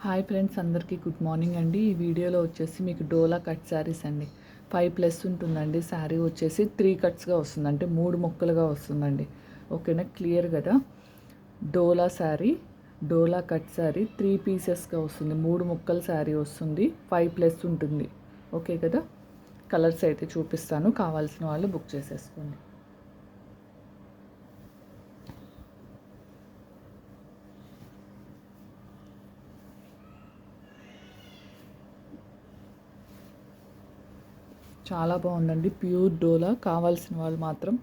Hi friends అందరికీ good morning అండి. ఈ వీడియోలో వచ్చేసి మీకు డోలా కట్ శారీస్ అండి. ఫైవ్ ప్లస్ ఉంటుందండి. శారీ వచ్చేసి త్రీ కట్స్గా వస్తుంది. అంటే మూడు మొక్కలుగా వస్తుందండి. ఓకేనా? క్లియర్ కదా? డోలా శారీ డోలా కట్ శారీ త్రీ పీసెస్గా వస్తుంది. మూడు మొక్కల శారీ వస్తుంది. ఫైవ్ ప్లస్ ఉంటుంది. ఓకే కదా? కలర్స్ అయితే చూపిస్తాను. కావాల్సిన వాళ్ళు బుక్ చేసేసుకోండి. చాలా బాగుందండి. ప్యూర్ డోలా కావాల్సిన వాళ్ళు మాత్రం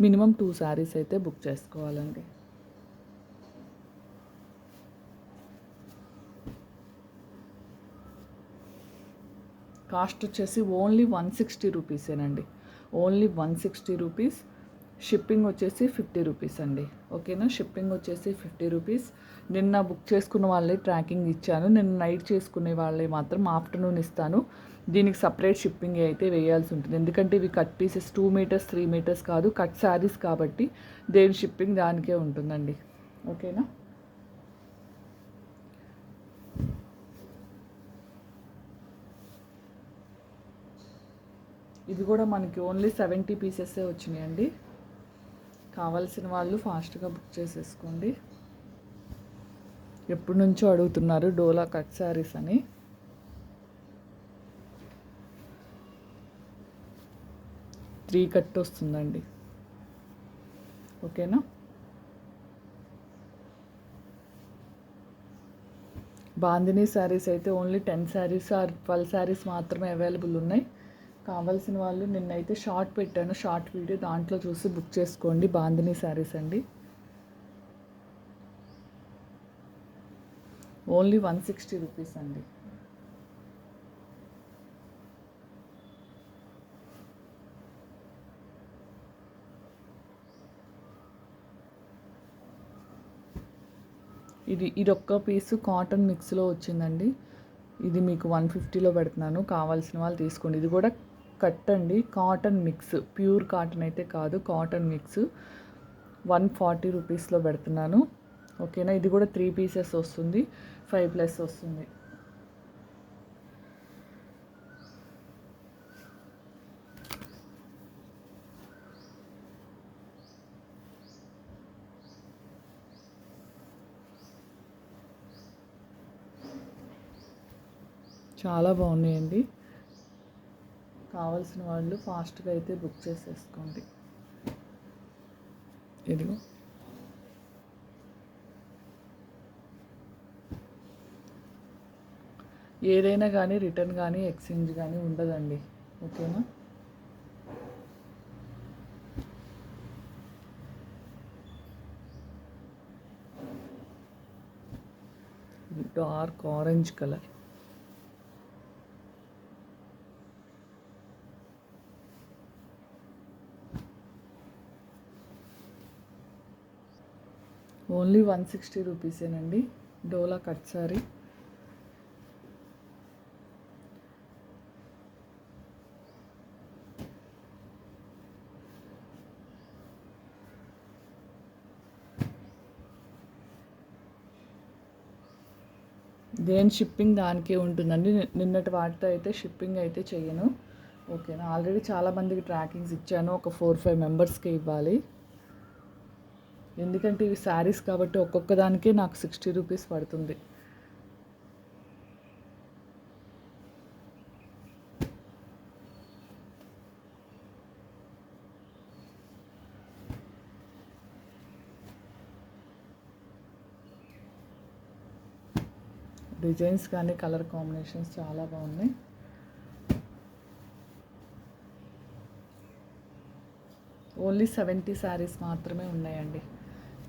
మినిమం టూ శారీస్ అయితే బుక్ చేసుకోవాలండి. కాస్ట్ వచ్చేసి only one sixty రూపీసేనండి. Only one sixty rupees shipping వచ్చేసి ఫిఫ్టీ రూపీస్ అండి. ఓకేనా? షిప్పింగ్ వచ్చేసి ఫిఫ్టీ రూపీస్. నిన్న బుక్ చేసుకున్న వాళ్ళే ట్రాకింగ్ ఇచ్చాను నిన్న నైట్ చేసుకునే వాళ్ళే మాత్రం ఆఫ్టర్నూన్ ఇస్తాను. దీనికి సపరేట్ షిప్పింగ్ అయితే వేయాల్సి ఉంటుంది. ఎందుకంటే ఇవి cut pieces two metres three metres కాదు. కట్ శారీస్ కాబట్టి దేని షిప్పింగ్ దానికే ఉంటుందండి. ఓకేనా? ఇది కూడా మనకి ఓన్లీ సెవెంటీ పీసెస్సే వచ్చినాయండి. కావాల్సిన వాళ్ళు ఫాస్ట్గా బుక్ చేసేసుకోండి. ఎప్పటి నుంచో అడుగుతున్నారు డోలా కట్ శారీస్ అని. త్రీ కట్ వస్తుందండి. ఓకేనా? బాందినీ శారీస్ అయితే only ten saris or twelve saris మాత్రమే అవైలబుల్ ఉన్నాయి. కావాల్సిన వాళ్ళు నిన్నైతే షార్ట్ పెట్టాను. షార్ట్ వీడియో దాంట్లో చూసి బుక్ చేసుకోండి. బాంధిని శారీస్ అండి. ఓన్లీ వన్ సిక్స్టీ రూపీస్ అండి. ఇది ఇది ఒక్క పీసు కాటన్ మిక్స్లో వచ్చిందండి. ఇది మీకు వన్ ఫిఫ్టీలో పెడుతున్నాను. కావాల్సిన వాళ్ళు తీసుకోండి. ఇది కూడా కట్టండి. Cotton mix. ప్యూర్ కాటన్ అయితే కాదు కాటన్ మిక్స్. వన్ ఫార్టీ రూపీస్లో పెడుతున్నాను. ఓకేనా? ఇది కూడా త్రీ పీసెస్ వస్తుంది. ఫైవ్ ప్లస్ వస్తుంది. చాలా బాగున్నాయండి. కావాల్సిన వాళ్ళు ఫాస్ట్గా అయితే బుక్ చేసేసుకోండి. ఇదిగో. ఏదైనా కానీ రిటర్న్ కానీ ఎక్స్చేంజ్ కానీ ఉండదండి. ఓకేనా? Dark orange colour. Only one sixty రూపీసేనండి. డోలా కట్ సారీ. దేని షిప్పింగ్ దానికే ఉంటుందండి. నిన్నటి వాటితో అయితే షిప్పింగ్ అయితే చెయ్యను. ఓకేనా? ఆల్రెడీ చాలామందికి ట్రాకింగ్స్ ఇచ్చాను. ఒక ఫోర్ ఫైవ్ మెంబర్స్కి ఇవ్వాలి. ఎందుకంటే ఇవి శారీస్ కాబట్టి ఒక్కొక్క దానికి నాకు సిక్స్టీ రూపీస్ పడుతుంది. డిజైన్స్ కానీ కలర్ కాంబినేషన్స్ చాలా బాగున్నాయి. ఓన్లీ సెవెంటీ శారీస్ మాత్రమే ఉన్నాయండి.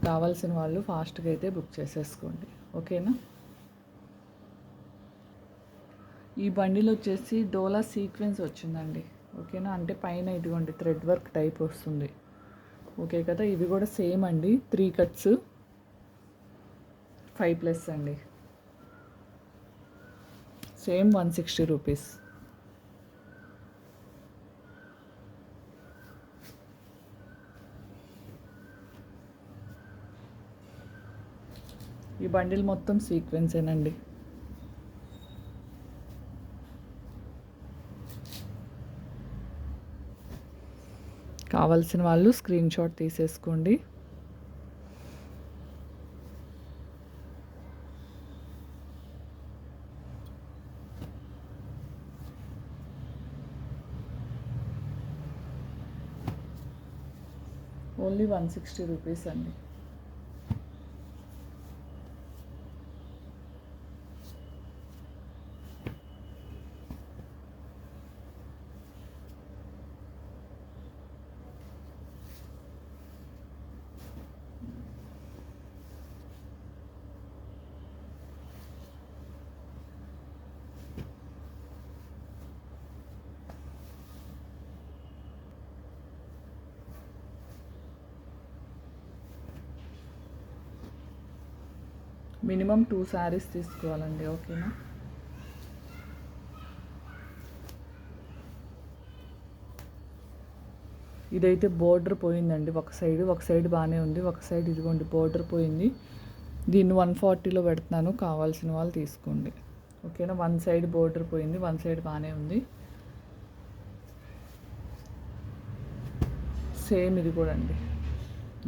కావాల్సిన వాళ్ళు ఫాస్ట్గా అయితే బుక్ చేసేసుకోండి. ఓకేనా? ఈ బండిలో వచ్చేసి డోలా సీక్వెన్స్ వచ్చిందండి. ఓకేనా? అంటే పైన ఇదిగోండి థ్రెడ్ వర్క్ టైప్ వస్తుంది. ఓకే కదా? ఇవి కూడా సేమ్ అండి. Three cuts. ఫైవ్ ప్లస్ అండి. Same one sixty rupees. ఈ బండిల్ మొత్తం సీక్వెన్సేనండి కావాల్సిన వాళ్ళు స్క్రీన్ షాట్ తీసేసుకోండి. ఓన్లీ వన్ సిక్స్టీ రూపీస్ అండి. మినిమం టూ శారీస్ తీసుకోవాలండి ఓకేనా? ఇదైతే బోర్డర్ పోయిందండి ఒక సైడ్ ఒక సైడ్ బాగానే ఉంది ఒక సైడ్ ఇదిగోండి బోర్డర్ పోయింది. దీన్ని వన్ ఫార్టీలో పెడుతున్నాను కావాల్సిన వాళ్ళు తీసుకోండి. ఓకేనా? వన్ సైడ్ బోర్డర్ పోయింది వన్ సైడ్ బాగానే ఉంది. సేమ్ ఇది కూడా అండి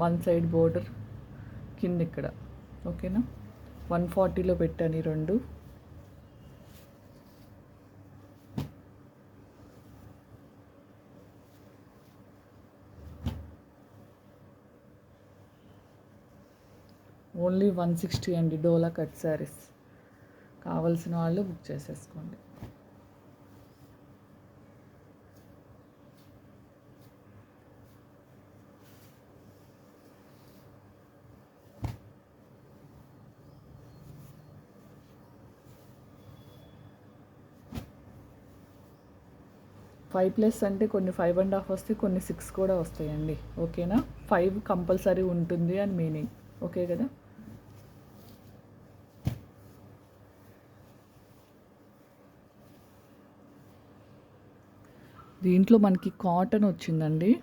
వన్ సైడ్ బోర్డర్ కింద ఇక్కడ ఓకేనా? వన్ ఫార్టీలో పెట్టాను ఈ రెండు. ఓన్లీ వన్ సిక్స్టీ అండి డోలా కట్ శారీస్. కావాల్సిన వాళ్ళు బుక్ చేసేసుకోండి. ఫైవ్ ప్లస్ అంటే కొన్ని ఫైవ్ అండ్ హాఫ్ వస్తాయి కొన్ని సిక్స్ కూడా వస్తాయండి. ఓకేనా? ఫైవ్ కంపల్సరీ ఉంటుంది అని మీనింగ్ ఓకే కదా? దీంట్లో మనకి కాటన్ వచ్చిందండి.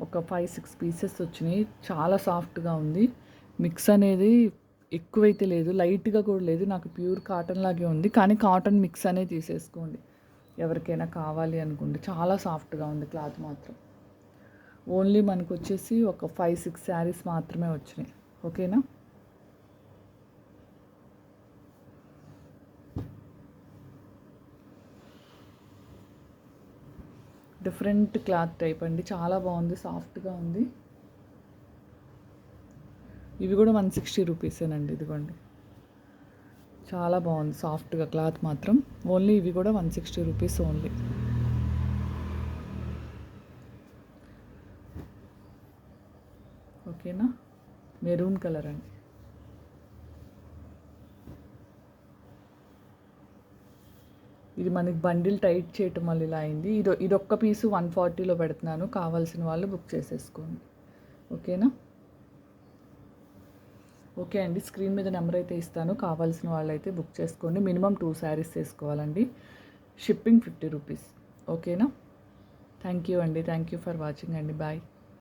ఒక ఫైవ్ సిక్స్ పీసెస్ వచ్చినాయి. చాలా సాఫ్ట్గా ఉంది. మిక్స్ అనేది ఎక్కువైతే లేదు. లైట్గా కూడా లేదు. నాకు ప్యూర్ కాటన్ లాగే ఉంది. కానీ కాటన్ మిక్స్ అనేది తీసేసుకోండి. ఎవరికైనా కావాలి అనుకుంటే చాలా సాఫ్ట్గా ఉంది క్లాత్ మాత్రం. ఓన్లీ మనకు వచ్చేసి ఒక ఫైవ్ సిక్స్ శారీస్ మాత్రమే వచ్చినాయి. ఓకేనా? డిఫరెంట్ క్లాత్ టైప్ అండి. చాలా బాగుంది సాఫ్ట్గా ఉంది. ఇవి కూడా వన్ సిక్స్టీ రూపీసేనండి ఇదిగోండి. చాలా బాగుంది సాఫ్ట్గా క్లాత్ మాత్రం. ఓన్లీ ఇవి కూడా వన్ సిక్స్టీ రూపీస్ ఓన్లీ. ఓకేనా? మెరూన్ కలర్ అండి. ఇది మనకి బండిల్ టైట్ చేయటం వల్ల ఇలా అయింది. ఇది ఇదొక్క పీసు వన్ ఫార్టీలో పెడుతున్నాను. కావాల్సిన వాళ్ళు బుక్ చేసేసుకోండి. ఓకేనా? ఓకే అండి స్క్రీన్ మీద నెంబర్ అయితే ఇస్తాను. కావాల్సిన వాళ్ళు అయితే బుక్ చేసుకోండి. మినిమం టూ శారీస్ తీసుకోవాలండి షిప్పింగ్ ఫిఫ్టీ రూపీస్. ఓకేనా? థ్యాంక్ యూ అండి. థ్యాంక్ యూ ఫర్ వాచింగ్ అండి. బాయ్.